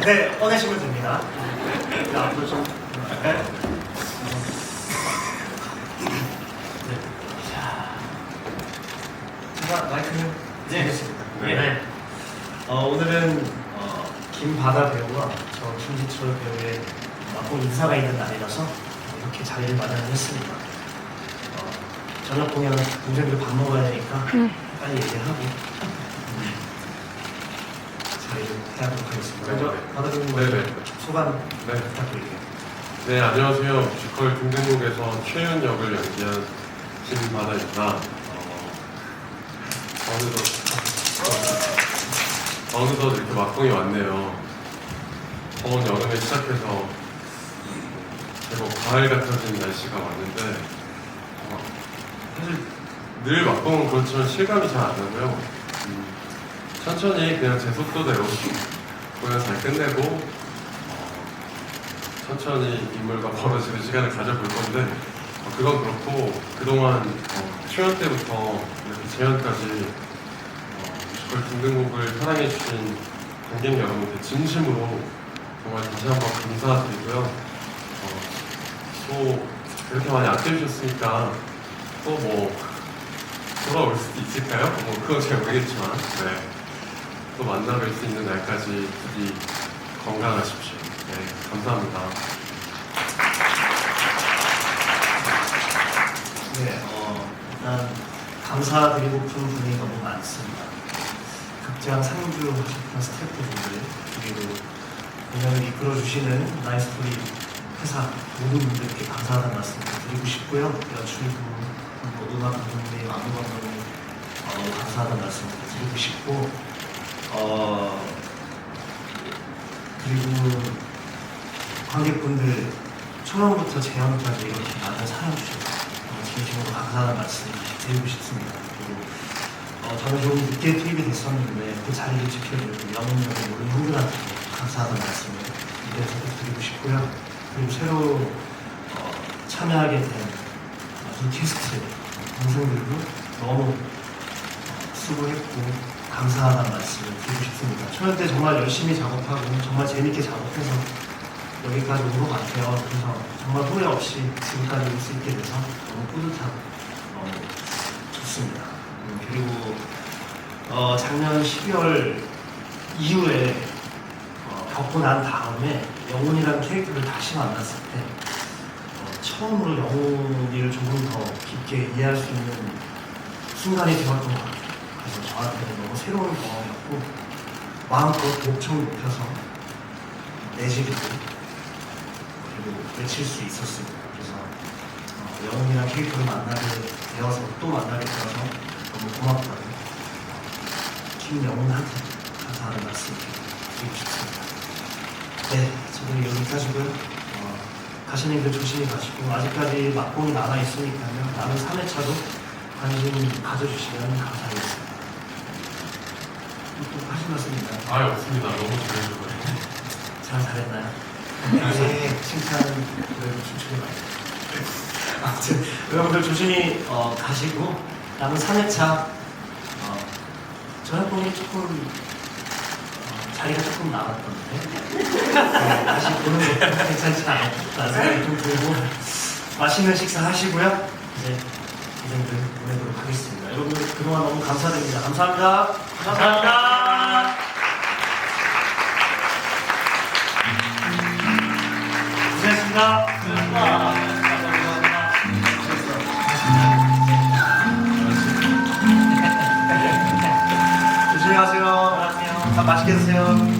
네, 꺼내시면 됩니다. 네, 앞으로 좀. 네. 제가 마이크는 네. 드리겠습니다. 네. 어, 오늘은 어, 김바다 배우와 저 김지철 배우의 막공 인사가 있는 날이라서 이렇게 자리를 마련했습니다. 어, 저녁 공연 동생들 밥 먹어야 되니까 빨리 얘기하고 해야도록 하겠습니다. 먼저 네. 네네. 소감 네. 부탁드릴게요. 네, 안녕하세요. 뮤지컬 등등곡에서 최윤 역을 연기한 김바다입니다. 어, 어느덧, 어느덧 이렇게 막공이 왔네요. 더운 여름에 시작해서 제법 가을 같아진 날씨가 왔는데, 어, 사실 늘 막공은 그렇지만 실감이 잘 안 나고요. 음, 천천히 그냥 제 속도대로 공연 잘 끝내고, 어, 천천히 인물과 벌어지는 시간을 가져볼 건데 어, 그건 그렇고 그동안 어, 출연 때부터 이렇게 재연까지 어, 뮤지컬 등등곡을 사랑해주신 관객 여러분께 진심으로 정말 다시 한번 감사드리고요 어, 또 그렇게 많이 아껴주셨으니까 또 뭐 돌아올 수도 있을까요? 뭐 그건 잘 모르겠지만 네. 또 만나뵐 수 있는 날까지 부디 건강하십시오. 네, 감사합니다. 네, 어, 일단 감사드리고픈 분이 너무 많습니다. 극장 상주 하셨던 스태프분들 그리고 공연을 이끌어주시는 나이스토리 회사 모든 분들께 감사하다는 말씀 드리고 싶고요. 연출분, 뭐 음악 감독님, 안무 감독님 어, 감사하다는 말씀 드리고 싶고 어, 그리고 관객분들 초반부터 재연까지 이렇게 많은 사랑 주셔서 진심으로 감사하는 말씀 드리고 싶습니다. 어, 저는 좀 늦게 투입이 됐었는데 그 자리를 지켜주는 영웅님들 모든 형들한테 감사하는 말씀을 이래서 드리고 싶고요. 그리고 새로 어, 참여하게 된두 캐스트 동생들도 너무 어, 수고했고 감사하다는 말씀을 드리고 싶습니다. 초연 때 정말 열심히 작업하고 정말 재밌게 작업해서 여기까지 온 것 같아요. 그래서 정말 후회 없이 지금까지 올 수 있게 돼서 너무 뿌듯하고 어, 좋습니다. 음, 그리고 어, 작년 12월 이후에 어, 겪고 난 다음에 영훈이라는 캐릭터를 다시 만났을 때 어, 처음으로 영훈이를 조금 더 깊게 이해할 수 있는 순간이 되었던 것 같아요. 그래서 저한테는 너무 새로운 경험이었고 마음껏 목청 높여서 내쉬기도 그리고 외칠 수 있었습니다. 그래서 어, 영웅이랑 캐릭터를 만나게 되어서 또 만나게 되어서 너무 고맙다고 김영훈한테 감사하는 말씀 드리고 싶습니다. 네, 저는 여기까지고요. 어, 가시는 길 조심히 가시고 아직까지 막공이 남아 있으니까요. 남은 3회차도 관심 가져주시면 감사하겠습니다. 말씀인가요? 아, 없습니다. 너무 잘해줘요. 잘 잘했나요? 네, 칭찬은 그래도 춤추게 많이 아무튼 여러분들 조심히 어, 가시고 남은 3회차 어, 저녁공이 조금 어, 자리가 조금 남았던데 네, 다시 보는 것도 괜찮지 않을까라는 생각이 좀 들고 맛있는 식사 하시고요 이제 이 정도 보내도록 하겠습니다 여러분들 그동안 너무 감사드립니다 감사합니다 감사합니다. 고생했습니다 조심히 가세요. 밥 맛있게 드세요.